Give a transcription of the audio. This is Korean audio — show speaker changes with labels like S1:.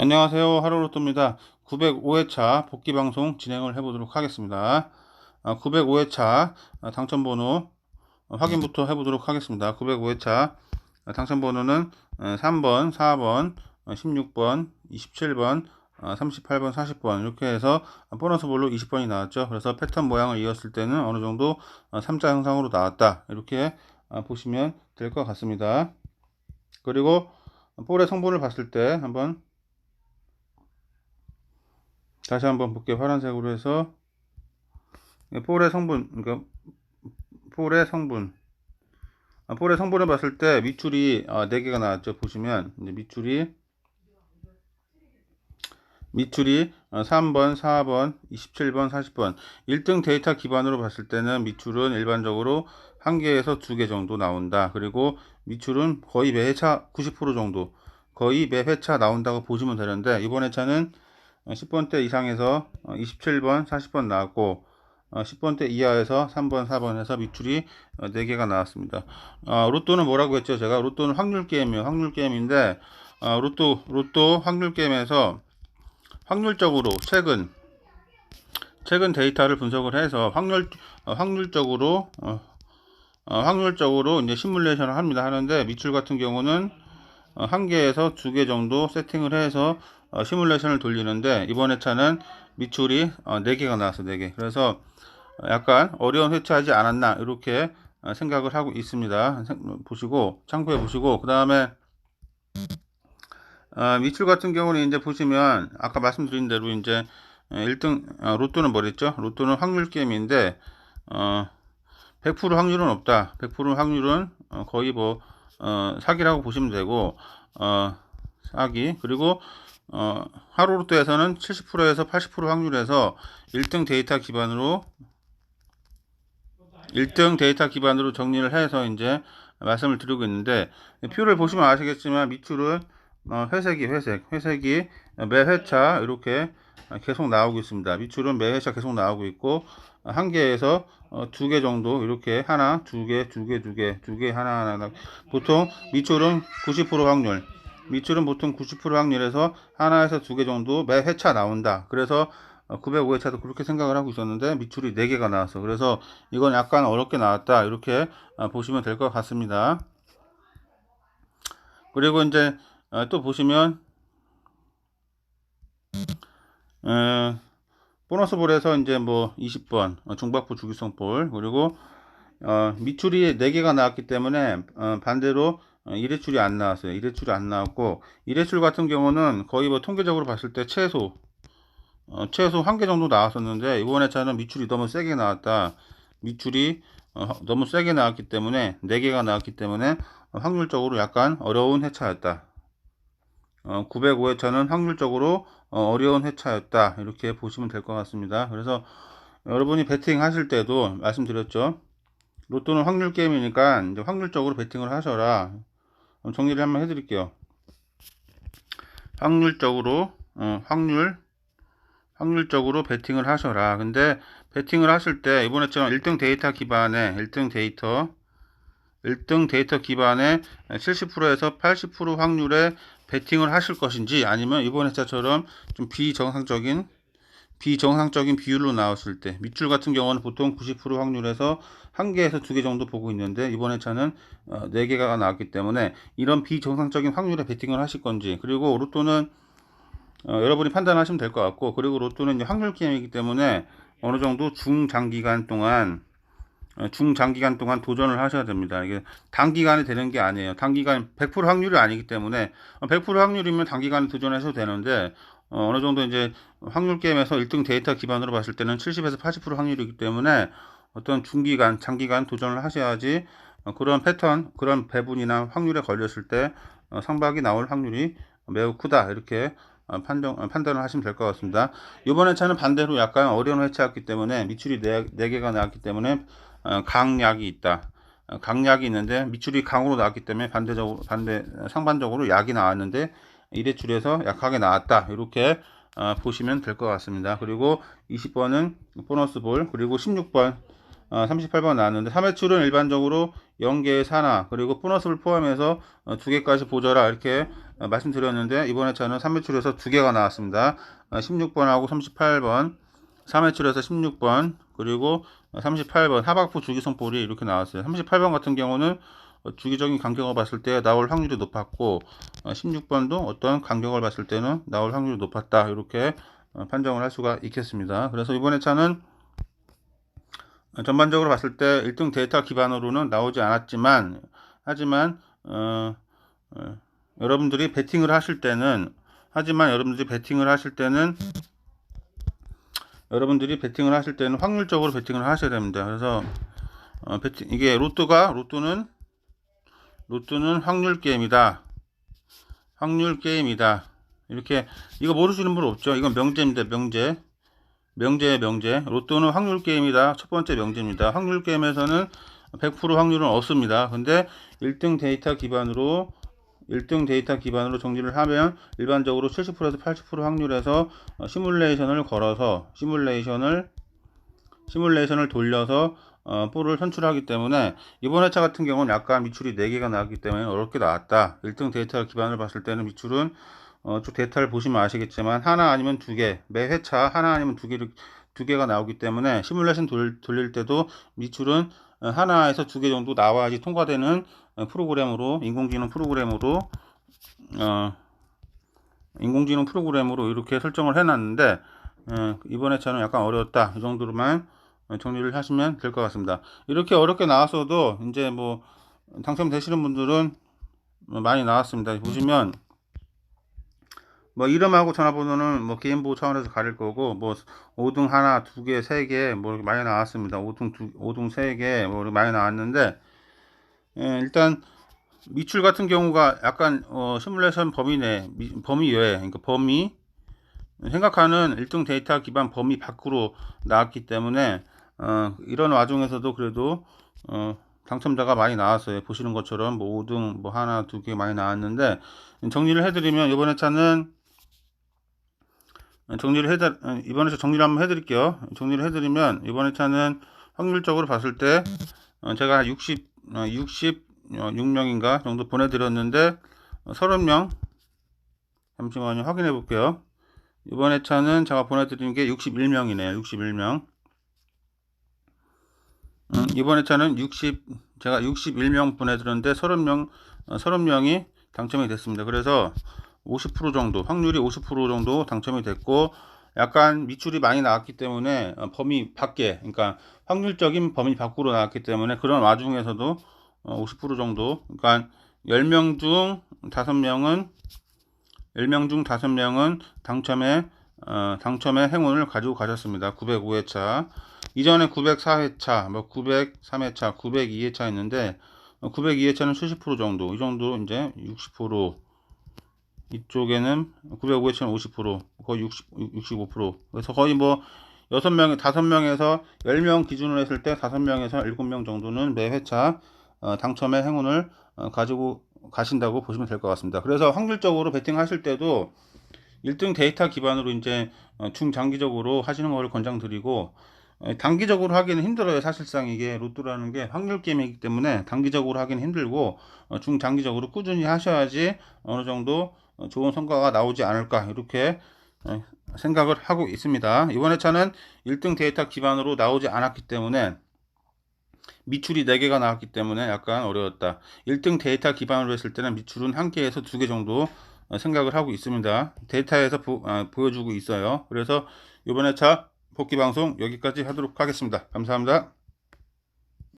S1: 안녕하세요. 하루로또입니다. 905회차 복귀 방송 진행을 해보도록 하겠습니다. 905회차 당첨번호 확인부터 해보도록 하겠습니다. 905회차 당첨번호는 3번, 4번, 16번, 27번, 38번, 40번 이렇게 해서 보너스 볼로 20번이 나왔죠. 그래서 패턴 모양을 이었을 때는 어느 정도 3자 형상으로 나왔다. 이렇게 보시면 될 것 같습니다. 그리고 볼의 성분을 봤을 때 한번 다시 한번 볼게요. 파란색으로 해서 볼의 성분, 그러니까 볼의 성분. 아, 볼의 성분을 봤을 때 밑줄이 4개가 나왔죠. 보시면 이제 밑줄이 밑줄이 3번, 4번, 27번, 40번 1등 데이터 기반으로 봤을 때는 밑줄은 일반적으로 한 개에서 두개 정도 나온다. 그리고 밑줄은 거의 매 회차 90% 정도 거의 매 회차 나온다고 보시면 되는데 이번 회차는 10번대 어, 이상에서 27번, 어, 40번 나왔고 10번대 어, 이하에서 3번, 4번 해서 밑줄이 4개가 나왔습니다. 로또는 뭐라고 했죠? 제가 로또는 확률 게임이에요. 확률 게임인데 로또 로또 확률 게임에서 확률적으로 최근 최근 데이터를 분석을 해서 확률 확률적으로 확률적으로 이제 시뮬레이션을 합니다. 하는데 밑줄 같은 경우는 한 개에서 두 개 정도 세팅을 해서 어, 시뮬레이션을 돌리는데 이번 회차는 밑줄이 어, 4개가 나왔어 4개. 그래서 약간 어려운 회차하지 않았나 이렇게 어, 생각을 하고 있습니다. 보시고 참고해 보시고 그 다음에 어, 밑줄 같은 경우는 이제 보시면 아까 말씀드린 대로 이제 1등 어, 로또는 뭐랬죠? 로또는 확률 게임인데 어, 100% 확률은 없다. 100% 확률은 어, 거의 뭐 어, 사기라고 보시면 되고 어, 사기. 그리고 어, 하루로또에서는 70%에서 80% 확률에서 1등 데이터 기반으로 1등 데이터 기반으로 정리를 해서 이제 말씀을 드리고 있는데 표를 보시면 아시겠지만 밑줄은 어, 회색이 회색 회색이 매 회차 이렇게 계속 나오고 있습니다. 밑줄은 매 회차 계속 나오고 있고 한 개에서 어, 두 개 정도 이렇게 하나 두 개 두 개 두 개 두 개 하나 하나. 보통 밑줄은 90% 확률 밑줄은 보통 90% 확률에서 하나에서 두 개 정도 매 회차 나온다. 그래서 905회차도 어, 그렇게 생각을 하고 있었는데 밑줄이 4개가 나왔어. 그래서 이건 약간 어렵게 나왔다. 이렇게 어, 보시면 될 것 같습니다. 그리고 이제 어, 또 보시면 보너스 볼에서 이제 뭐 20번 중박부 주기성 볼 그리고 밑줄이 4개가 나왔기 때문에 반대로 1회출이 어, 안 나왔어요. 1회출이 안 나왔고 1회출 같은 경우는 거의 뭐 통계적으로 봤을 때 최소 어, 최소 한 개 정도 나왔었는데 이번 회차는 밑줄이 너무 세게 나왔다. 밑줄이 어, 너무 세게 나왔기 때문에 4개가 나왔기 때문에 확률적으로 약간 어려운 회차였다. 어, 905회차는 확률적으로 어, 어려운 회차였다. 이렇게 보시면 될 것 같습니다. 그래서 여러분이 베팅 하실 때도 말씀드렸죠. 로또는 확률 게임이니까 이제 확률적으로 베팅을 하셔라. 정리를 한번 해드릴게요. 확률적으로 어, 확률 확률적으로 베팅을 하셔라. 근데 베팅을 하실 때 이번에처럼 1등 데이터 기반의 1등 데이터 1등 데이터 기반의 70%에서 80% 확률의 베팅을 하실 것인지 아니면 이번 회차처럼 좀 비정상적인 비정상적인 비율로 나왔을 때 밑줄 같은 경우는 보통 90% 확률에서 한 개에서 두 개 정도 보고 있는데 이번 회차는 어, 4개가 나왔기 때문에 이런 비정상적인 확률에 베팅을 하실 건지 그리고 로또는 어, 여러분이 판단하시면 될 것 같고 그리고 로또는 확률 게임이기 때문에 어느 정도 중장기간 동안 어, 중장기간 동안 도전을 하셔야 됩니다. 이게 단기간에 되는 게 아니에요. 단기간 100% 확률이 아니기 때문에 100% 어, 확률이면 단기간에 도전하셔도 되는데 어, 느 정도 이제 확률 게임에서 1등 데이터 기반으로 봤을 때는 70에서 80% 확률이기 때문에 어떤 중기간, 장기간 도전을 하셔야지 어, 그런 패턴, 그런 배분이나 확률에 걸렸을 때 어, 상박이 나올 확률이 매우 크다 이렇게 어, 판정, 어, 판단을 하시면 될 것 같습니다. 이번 회차는 반대로 약간 어려운 회차였기 때문에 미출이 4, 4개가 나왔기 때문에 어, 강약이 있다. 어, 강약이 있는데 밑줄이 강으로 나왔기 때문에 반대적으로 반대 상반적으로 약이 나왔는데 1회출에서 약하게 나왔다. 이렇게 어, 보시면 될 것 같습니다. 그리고 20번은 보너스 볼, 그리고 16번, 어, 38번 나왔는데 3회출은 일반적으로 0개의 사나, 그리고 보너스를 포함해서 어, 2개까지 보져라. 이렇게 어, 말씀드렸는데 이번 회차는 3매출에서 두 개가 나왔습니다. 어, 16번하고 38번 3매출에서 16번 그리고 38번 하박부 주기성볼이 이렇게 나왔어요. 38번 같은 경우는 어, 주기적인 간격을 봤을 때 나올 확률이 높았고 어, 16번도 어떤 간격을 봤을 때는 나올 확률이 높았다 이렇게 어, 판정을 할 수가 있겠습니다. 그래서 이번 회차는 전반적으로 봤을 때 1등 데이터 기반으로는 나오지 않았지만 하지만 어, 어, 여러분들이 베팅을 하실 때는 하지만 여러분들이 베팅을 하실 때는 여러분들이 베팅을 하실 때는 확률적으로 베팅을 하셔야 됩니다. 그래서 어, 베팅 이게 로또가 로또는 로또는 확률 게임이다. 확률 게임이다. 이렇게 이거 모르시는 분 없죠? 이건 명제입니다. 명제. 명제의 명제. 로또는 확률 게임이다. 첫 번째 명제입니다. 확률 게임에서는 100% 확률은 없습니다. 근데 1등 데이터 기반으로 1등 데이터 기반으로 정리를 하면 일반적으로 70%에서 80% 확률에서 어, 시뮬레이션을 걸어서 시뮬레이션을 시뮬레이션을 돌려서 어, 볼을 선출하기 때문에 이번 회차 같은 경우는 약간 미출이 4개가 나왔기 때문에 어렵게 나왔다. 1등 데이터 기반을 봤을 때는 미출은 어, 쭉 데이터를 보시면 아시겠지만 하나 아니면 두 개, 매 회차 하나 아니면 두 개를 두 개가 나오기 때문에 시뮬레이션 돌, 돌릴 때도 미출은 어, 하나에서 두 개 정도 나와야지 통과되는 어, 프로그램으로 인공지능 프로그램으로 어, 인공지능 프로그램으로 이렇게 설정을 해놨는데 어, 이번 회차는 약간 어려웠다 이 정도로만 어, 정리를 하시면 될 것 같습니다. 이렇게 어렵게 나왔어도 이제 뭐 당첨되시는 분들은 뭐 많이 나왔습니다. 보시면 뭐 이름하고 전화번호는 뭐 개인보호 차원에서 가릴 거고 뭐 5등 하나, 두 개, 세 개뭐 이렇게 많이 나왔습니다. 5등 두, 5등 세 개뭐 이렇게 많이 나왔는데 예, 일단 미출 같은 경우가 약간 어, 시뮬레이션 범위 내 미- 범위 외 그러니까 범위 생각하는 1등 데이터 기반 범위 밖으로 나왔기 때문에 어, 이런 와중에서도 그래도 어, 당첨자가 많이 나왔어요. 보시는 것처럼 뭐 5등 뭐 하나 두 개 많이 나왔는데 정리를 해드리면 이번 회차는 정리를 해드 이번 회차 정리를 한번 해드릴게요. 정리를 해드리면 이번 회차는 확률적으로 봤을 때 어, 제가 60 어, 66명인가 정도 보내드렸는데 어, 30명 잠시만요 확인해 볼게요. 이번 회차는 제가 보내드린 게 61명이네요. 61명. 음, 이번 회차는 60 제가 61명 보내드렸는데 30명 어, 30명이 당첨이 됐습니다. 그래서 50% 정도 확률이 50% 정도 당첨이 됐고 약간 미출이 많이 나왔기 때문에 어, 범위 밖에 그러니까 확률적인 범위 밖으로 나왔기 때문에 그런 와중에서도 어, 50% 정도. 그러니까 10명 중 5명은 10명 중 5명은 당첨에 어, 당첨의 행운을 가지고 가셨습니다. 905회차. 이전에 904회차, 뭐 903회차, 902회차 있는데 902회차는 70% 정도, 이 정도 이제 60% 이쪽에는 905회차는 50% 거의 60, 65% 그래서 거의 뭐 6명, 5명에서 10명 기준으로 했을 때 5명에서 7명 정도는 매 회차 어, 당첨의 행운을 어, 가지고 가신다고 보시면 될 것 같습니다. 그래서 확률적으로 베팅 하실 때도 1등 데이터 기반으로 이제 어, 중장기적으로 하시는 것을 권장드리고 어, 단기적으로 하기는 힘들어요. 사실상 이게 로또라는 게 확률 게임이기 때문에 단기적으로 하기는 힘들고 어, 중장기적으로 꾸준히 하셔야지 어느 정도 어, 좋은 성과가 나오지 않을까 이렇게 어, 생각을 하고 있습니다. 이번 회차는 1등 데이터 기반으로 나오지 않았기 때문에 미출이 4개가 나왔기 때문에 약간 어려웠다. 1등 데이터 기반으로 했을 때는 미출은 1개에서 2개 정도 어, 생각을 하고 있습니다. 데이터에서 보, 여주고 있어요. 그래서 이번 회차 복귀 방송 여기까지 하도록 하겠습니다. 감사합니다.